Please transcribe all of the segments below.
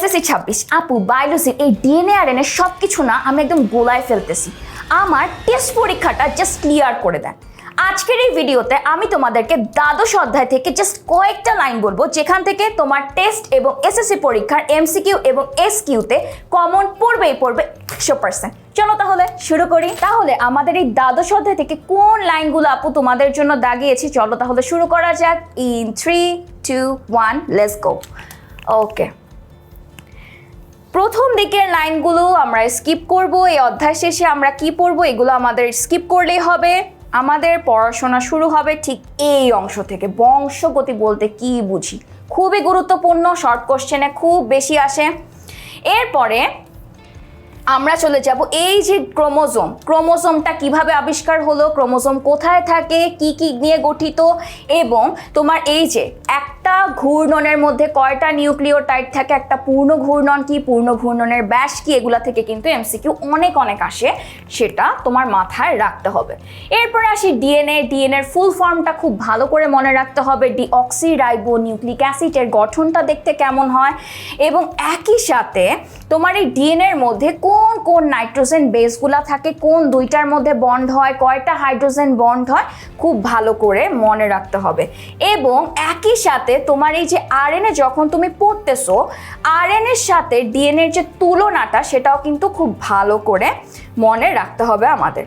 SSC ছাব্বিশ, আপু বায়োলজির এই ডিএনএ আর এনএ সব কিছু না আমি একদম গোলায় ফেলতেছি। আমার টেস্ট পরীক্ষাটা জাস্ট ক্লিয়ার করে দেন। আজকের এই ভিডিওতে আমি তোমাদেরকে দ্বাদশ অধ্যায় থেকে জাস্ট কয়েকটা লাইন বলব, যেখান থেকে তোমার টেস্ট এবং এসএসসি পরীক্ষার এমসিকিউ এবং এস কিউতে কমন পড়বেই পড়বে একশো পার্সেন্ট চলো তাহলে শুরু করি। তাহলে আমাদের এই দ্বাদশ অধ্যায় থেকে কোন লাইনগুলো আপু তোমাদের জন্য দাগিয়েছি, চলো তাহলে শুরু করা যাক। In three two one let's go okay প্রথম দিকের লাইনগুলো আমরা স্কিপ করব। এই অধ্যায় শেষে আমরা কি পড়ব এগুলো আমাদের স্কিপ করলেই হবে। আমাদের পড়াশোনা শুরু হবে ঠিক এই অংশ থেকে। বংশগতি বলতে কি বুঝি? খুবই গুরুত্বপূর্ণ শর্ট কোশ্চেনে খুব বেশি আসে। এরপরে আমরা চলে যাব এই যে ক্রোমোজোম। ক্রোমোজোমটা কীভাবে আবিষ্কার হলো? ক্রোমোজোম কোথায় থাকে? কি কি নিয়ে গঠিত? এবং তোমার এই যে একটা ঘূর্ণনের মধ্যে কয়টা নিউক্লিওটাইড থাকে, একটা পূর্ণ ঘূর্ণন কি, পূর্ণ ঘূর্ণনের ব্যাস কি, এগুলা থেকে কিন্তু এমসিকিউ অনেক অনেক আসে, সেটা তোমার মাথায় রাখতে হবে। এরপরে আসি ডিএনএ ডিএনএর ফুল ফর্মটা খুব ভালো করে মনে রাখতে হবে ডিঅক্সি রাইবো নিউক্লিক অ্যাসিডের গঠনটা দেখতে কেমন হয়, এবং একই সাথে তোমার এই ডিএনএর মধ্যে কোন কোন নাইট্রোজেন বেসগুলা থাকে, কোন দুইটার মধ্যে বন্ড হয়, কয়টা হাইড্রোজেন বন্ড হয়, খুব ভালো করে মনে রাখতে হবে। এবং একই সাথে তোমার এই যে আরএনএ যখন তুমি পড়তেছো আরএনএর সাথে ডিএনএর যে তুলনাটা, সেটাও কিন্তু খুব ভালো করে মনে রাখতে হবে আমাদের।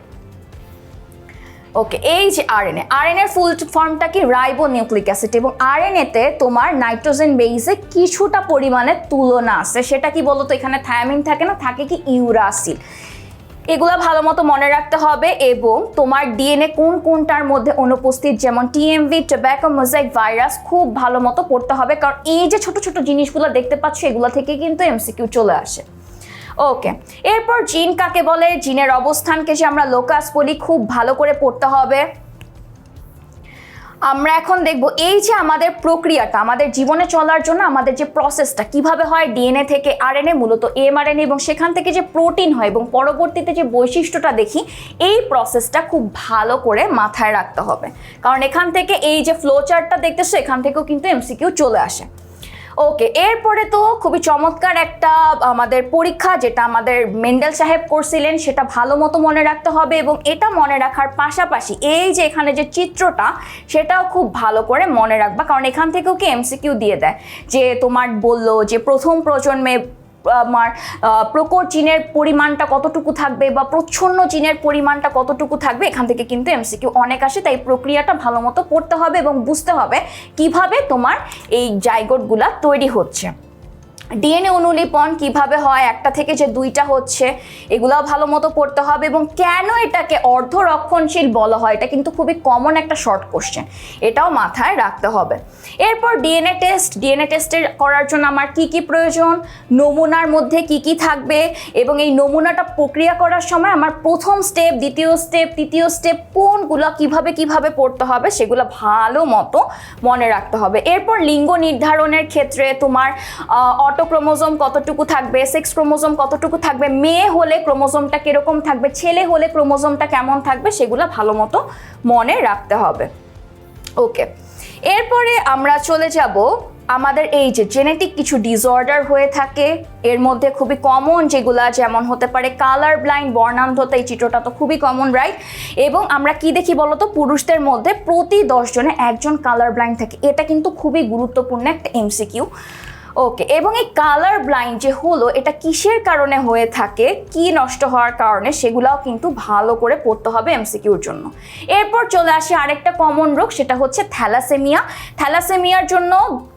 ওকে এই যে আর আরএনএ আরএনএর ফুল ফর্মটা কি? রাইবো নিউক্লিক অ্যাসিড এবং আর আরএনএতে তোমার নাইট্রোজেন বেইসে কিছুটা পরিমাণে তুলনা আছে। সেটা কি বলতো? এখানে থায়ামিন থাকে না, থাকে কি ইউরাসিল এগুলো ভালো মতো মনে রাখতে হবে এবং তোমার ডিএনএ কোন কোনটার মধ্যে অনুপস্থিত, যেমন টিএমভি টোব্যাকো মোজাইক ভাইরাস খুব ভালো মতো পড়তে হবে। কারণ এই যে ছোট ছোট জিনিসগুলো দেখতে পাচ্ছ, এগুলো থেকে কিন্তু এমসিকিউ চলে আসে। ওকে এরপর জিন কাকে বলে? জিনের অবস্থানকে যে আমরা লোকাস বলি, খুব ভালো করে পড়তে হবে। আমরা এখন দেখব এই যে আমাদের প্রক্রিয়াটা, আমাদের জীবনে চলার জন্য আমাদের যে প্রসেসটা কীভাবে হয় ডিএনএ থেকে আরএনএ মূলত এমআরএনএ এবং সেখান থেকে যে প্রোটিন হয় এবং পরবর্তীতে যে বৈশিষ্ট্যটা দেখি, এই প্রসেসটা খুব ভালো করে মাথায় রাখতে হবে। কারণ এখান থেকে এই যে ফ্লো চার্টটা দেখতেছো, এখান থেকেও কিন্তু এমসিকিউ চলে আসে। ওকে এরপরে তো খুবই চমৎকার একটা আমাদের পরীক্ষা যেটা আমাদের মেন্ডেল সাহেব করছিলেন, সেটা ভালো মতো মনে রাখতে হবে এবং এটা মনে রাখার পাশাপাশি এই যে এখানে যে চিত্রটা, সেটাও খুব ভালো করে মনে রাখবা। কারণ এখান থেকেও কি এমসিকিউ দিয়ে দেয়। যে তোমার বলল যে প্রথম প্রজন্মে আমার প্রকর চিনের পরিমাণটা কতটুকু থাকবে বা প্রচ্ছন্ন চিনের পরিমাণটা কতটুকু থাকবে, এখান থেকে কিন্তু এমসিকিউ অনেক আসে, তাই প্রক্রিয়াটা ভালো মতো পড়তে হবে এবং বুঝতে হবে কীভাবে তোমার এই জায়গটগুলা তৈরি হচ্ছে। ডিএনএ অনুলিপন কীভাবে হয়, একটা থেকে যে দুইটা হচ্ছে, এগুলাও ভালো মতো পড়তে হবে এবং কেন এটাকে অর্ধ রক্ষণশীল বলা হয়, এটা কিন্তু খুবই কমন একটা শর্ট কোশ্চেন এটাও মাথায় রাখতে হবে। এরপর ডিএনএ টেস্ট ডিএনএ টেস্টের করার জন্য আমার কি কি প্রয়োজন, নমুনার মধ্যে কি কি থাকবে এবং এই নমুনাটা প্রক্রিয়া করার সময় আমার প্রথম স্টেপ দ্বিতীয় স্টেপ তৃতীয় স্টেপ কোনগুলো কীভাবে কীভাবে পড়তে হবে, সেগুলো ভালো মতো মনে রাখতে হবে। এরপর লিঙ্গ নির্ধারণের ক্ষেত্রে তোমার অটোক্রোমোজোম কতটুকু থাকবে? সেক্স ক্রোমোজোম কতটুকু থাকবে? মেয়ে হলে ক্রোমোজোমটা কীরকম থাকবে? ছেলে হলে ক্রোমোজোমটা কেমন থাকবে? সেগুলো ভালো মতো মনে রাখতে হবে। ওকে। এরপরে আমরা চলে যাব আমাদের এই যে জেনেটিক কিছু ডিসঅর্ডার হয়ে থাকে। এর মধ্যে খুবই কমন যেগুলা, যেমন হতে পারে কালার ব্লাইন্ড বর্ণান্ধতা, এই চিত্রটা তো খুবই কমন রাইট এবং আমরা কি দেখি বলতো? পুরুষদের মধ্যে প্রতি দশজনে একজন কালার ব্লাইন্ড থাকে। এটা কিন্তু খুবই গুরুত্বপূর্ণ একটা এমসিকিউ ওকে এবং এই কালার ব্লাইন্ড যে হলো, এটা কিসের কারণে হয়ে থাকে, কি নষ্ট হওয়ার কারণে, সেগুলাও কিন্তু ভালো করে পড়তে হবে এমসিকিউর জন্য। এরপর চলে আসে আরেকটা কমন রোগ, সেটা হচ্ছে থ্যালাসেমিয়া। থ্যালাসেমিয়ার জন্য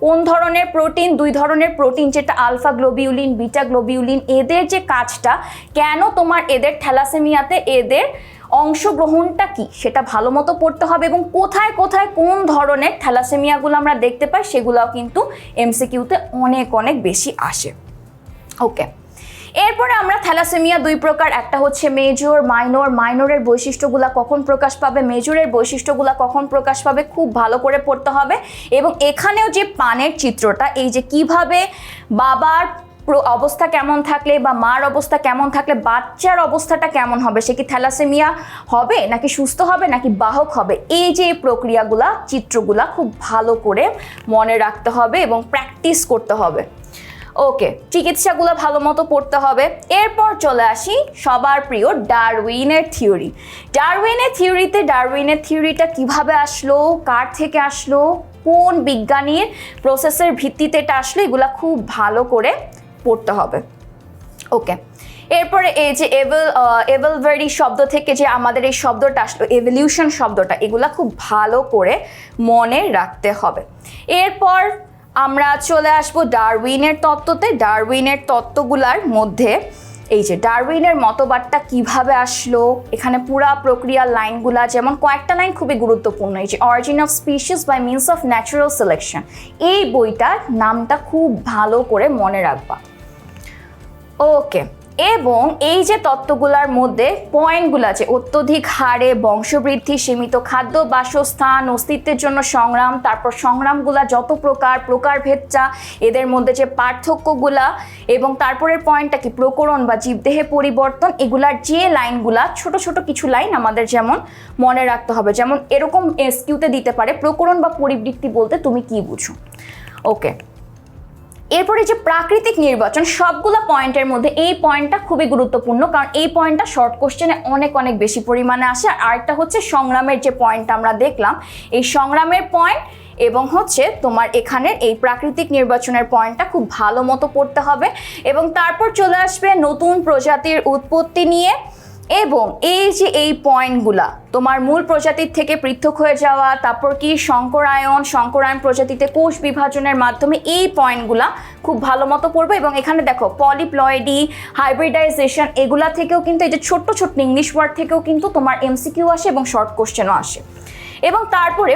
কোন ধরনের প্রোটিন দুই ধরনের প্রোটিন যেটা আলফা গ্লোবিউলিন বিটা গ্লোবিউলিন এদের যে কাজটা, কেন তোমার এদের থ্যালাসেমিয়াতে এদের অংশগ্রহণটা কি? সেটা ভালো মতো পড়তে হবে এবং কোথায় কোথায় কোন ধরনের থ্যালাসেমিয়াগুলো আমরা দেখতে পাই সেগুলোও কিন্তু এমসিকিউতে অনেক অনেক বেশি আসে। ওকে। এরপরে আমরা থ্যালাসেমিয়া দুই প্রকার, একটা হচ্ছে মেজর মাইনর মাইনরের বৈশিষ্ট্যগুলা কখন প্রকাশ পাবে? মেজরের বৈশিষ্ট্যগুলা কখন প্রকাশ পাবে? খুব ভালো করে পড়তে হবে। এবং এখানেও যে পানের চিত্রটা, এই যে কীভাবে বাবার অবস্থা কেমন থাকলে বা মার অবস্থা কেমন থাকলে, বাচ্চার অবস্থাটা কেমন হবে? সে কি থ্যালাসেমিয়া হবে, নাকি সুস্থ হবে, নাকি বাহক হবে? এই যে প্রক্রিয়াগুলা, চিত্রগুলা খুব ভালো করে মনে রাখতে হবে এবং প্র্যাকটিস করতে হবে। ওকে, চিকিৎসাগুলো ভালো মতো পড়তে হবে। এরপর চলে আসি সবার প্রিয় ডারউইনের থিওরি। ডারউইনের থিওরিতে, ডারউইনের থিওরিটা কীভাবে আসলো, কার থেকে আসলো, কোন বিজ্ঞানীর প্রসেসের ভিত্তিতে এটা আসলো, এগুলা খুব ভালো করে পড়তে হবে। ওকে। এরপরে এই যে এভেল এভেলভারি শব্দ থেকে যে আমাদের এই শব্দটা আসলো এভলিউশন শব্দটা, এগুলা খুব ভালো করে মনে রাখতে হবে। এরপর আমরা চলে আসব ডারউইনের তত্ত্বতে। ডারউইনের তত্ত্বগুলার মধ্যে এই যে ডারউইনের মতবাদটা কীভাবে আসলো, এখানে পুরা প্রক্রিয়ার লাইনগুলা, যেমন কয়েকটা লাইন খুবই গুরুত্বপূর্ণ, এই যে origin of species by means of natural selection এই বইটার নামটা খুব ভালো করে মনে রাখবা। ওকে এবং এই যে তত্ত্বগুলোর মধ্যে পয়েন্টগুলো আছে, অত্যধিক হারে বংশবৃদ্ধি, সীমিত খাদ্য, বাসস্থান, অস্তিত্বের জন্য সংগ্রাম, তারপর সংগ্রামগুলা যত প্রকার, প্রকারভেদটা, এদের মধ্যে যে পার্থক্যগুলা, এবং তারপরের পয়েন্টটা কি? প্রকরণ বা জীবদেহে পরিবর্তন, এগুলার যে লাইনগুলা, ছোট ছোট কিছু লাইন আমাদের যেমন মনে রাখতে হবে। যেমন এরকম এসকিউতে দিতে পারে, প্রকরণ বা পরিবৃত্তি বলতে তুমি কি বুঝো? ওকে এরপরে যে প্রাকৃতিক নির্বাচন, সবগুলো পয়েন্টের মধ্যে এই পয়েন্টটা খুবই গুরুত্বপূর্ণ, কারণ এই পয়েন্টটা শর্ট কোশ্চেনে অনেক অনেক বেশি পরিমাণে আসে। আর আরেকটা হচ্ছে সংগ্রামের যে পয়েন্টটা আমরা দেখলাম, এই সংগ্রামের পয়েন্ট এবং হচ্ছে তোমার এখানের এই প্রাকৃতিক নির্বাচনের পয়েন্টটা খুব ভালো মতো পড়তে হবে। এবং তারপর চলে আসবে নতুন প্রজাতির উৎপত্তি নিয়ে। এবং এই যে এই পয়েন্টগুলা তোমার মূল প্রজাতির থেকে পৃথক হয়ে যাওয়া, তারপর কি শঙ্করায়ন শঙ্করায়ন প্রজাতিতে কোষ বিভাজনের মাধ্যমে এই পয়েন্টগুলা খুব ভালো মতো পড়বে এবং এখানে দেখো পলিপ্লয়েডি হাইব্রিডাইজেশন এগুলা থেকেও কিন্তু এই যে ছোট্ট ছোট্ট ইংলিশ ওয়ার্ড থেকেও কিন্তু তোমার এমসিকিউ আসে এবং শর্ট কোশ্চেনও আসে। এবং তারপরে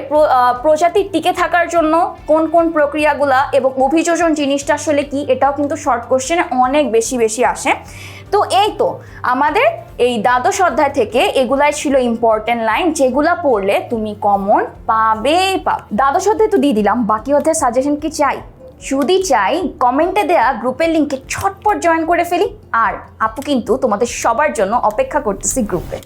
প্রজাতির টিকে থাকার জন্য কোন কোন প্রক্রিয়াগুলা এবং অভিযোজন জিনিসটা আসলে কি, এটাও কিন্তু শর্ট কোশ্চেনে অনেক বেশি বেশি আসে। তো এই তো, আমাদের এই দ্বাদশ অধ্যায় থেকে এগুলাই ছিল ইম্পর্টেন্ট লাইন যেগুলা পড়লে তুমি কমন পাবেই পাবে দ্বাদশ অধ্যায় তো দিয়ে দিলাম, বাকি অধ্যায় সাজেশন কি চাই? যদি চাই কমেন্টে দেয়া গ্রুপের লিঙ্কে ছটপট জয়েন করে ফেলি, আর আপু কিন্তু তোমাদের সবার জন্য অপেক্ষা করতেছি গ্রুপে